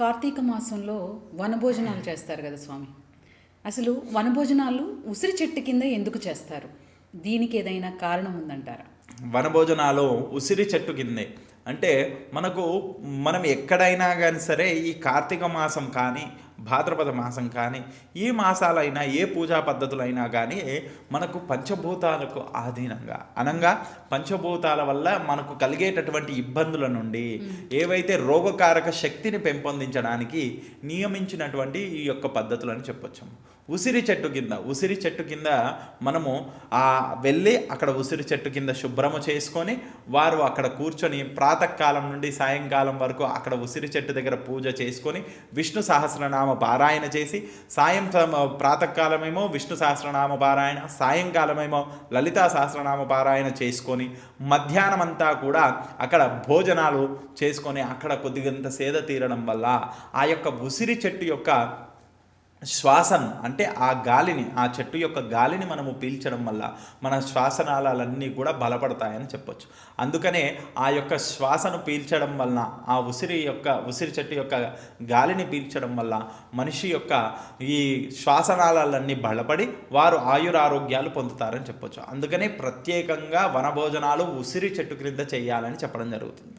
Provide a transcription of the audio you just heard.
కార్తీక మాసంలో వనభోజనాలు చేస్తారు కదా స్వామి. అసలు వనభోజనాలు ఉసిరి చెట్టు కింద ఎందుకు చేస్తారు? దీనికి ఏదైనా కారణం ఉందంటారా? వనభోజనాలు ఉసిరి చెట్టు కిందే. అంటే మనకు మనం ఎక్కడైనా కానీ సరే ఈ కార్తీక మాసం కానీ భాద్రపద మాసం కానీ ఈ మాసాలైనా ఏ పూజా పద్ధతులైనా కానీ మనకు పంచభూతాలకు ఆధీనంగా. అనంగా పంచభూతాల వల్ల మనకు కలిగేటటువంటి ఇబ్బందుల నుండి ఏవైతే రోగకారక శక్తిని పెంపొందించడానికి నియమించినటువంటి ఈ యొక్క పద్ధతులు అని చెప్పొచ్చు. ఉసిరి చెట్టు కింద ఉసిరి చెట్టు కింద మనము ఆ వెళ్ళి అక్కడ ఉసిరి చెట్టు కింద శుభ్రము చేసుకొని వారు అక్కడ కూర్చొని ప్రాతకాలం నుండి సాయంకాలం వరకు అక్కడ ఉసిరి చెట్టు దగ్గర పూజ చేసుకొని విష్ణు సహస్రనామ పారాయణ చేసి సాయం ప్రాతకాలమేమో విష్ణు సహస్రనామ పారాయణ సాయంకాలమేమో లలితా సహస్రనామ పారాయణ చేసుకొని మధ్యాహ్నం అంతా కూడా అక్కడ భోజనాలు చేసుకొని అక్కడ కొద్దిగంత సేద తీరడం వల్ల ఆ యొక్క ఉసిరి చెట్టు యొక్క శ్వాసను అంటే ఆ గాలిని ఆ చెట్టు యొక్క గాలిని మనము పీల్చడం వల్ల మన శ్వాసనాళాలన్నీ కూడా బలపడతాయని చెప్పొచ్చు. అందుకనే ఆ యొక్క శ్వాసను పీల్చడం వలన ఆ ఉసిరి యొక్క ఉసిరి చెట్టు యొక్క గాలిని పీల్చడం వల్ల మనిషి యొక్క ఈ శ్వాసనాళాలన్నీ బలపడి వారు ఆయురారోగ్యాలు పొందుతారని చెప్పొచ్చు. అందుకనే ప్రత్యేకంగా వనభోజనాలు ఉసిరి చెట్టు క్రింద చేయాలని చెప్పడం జరుగుతుంది.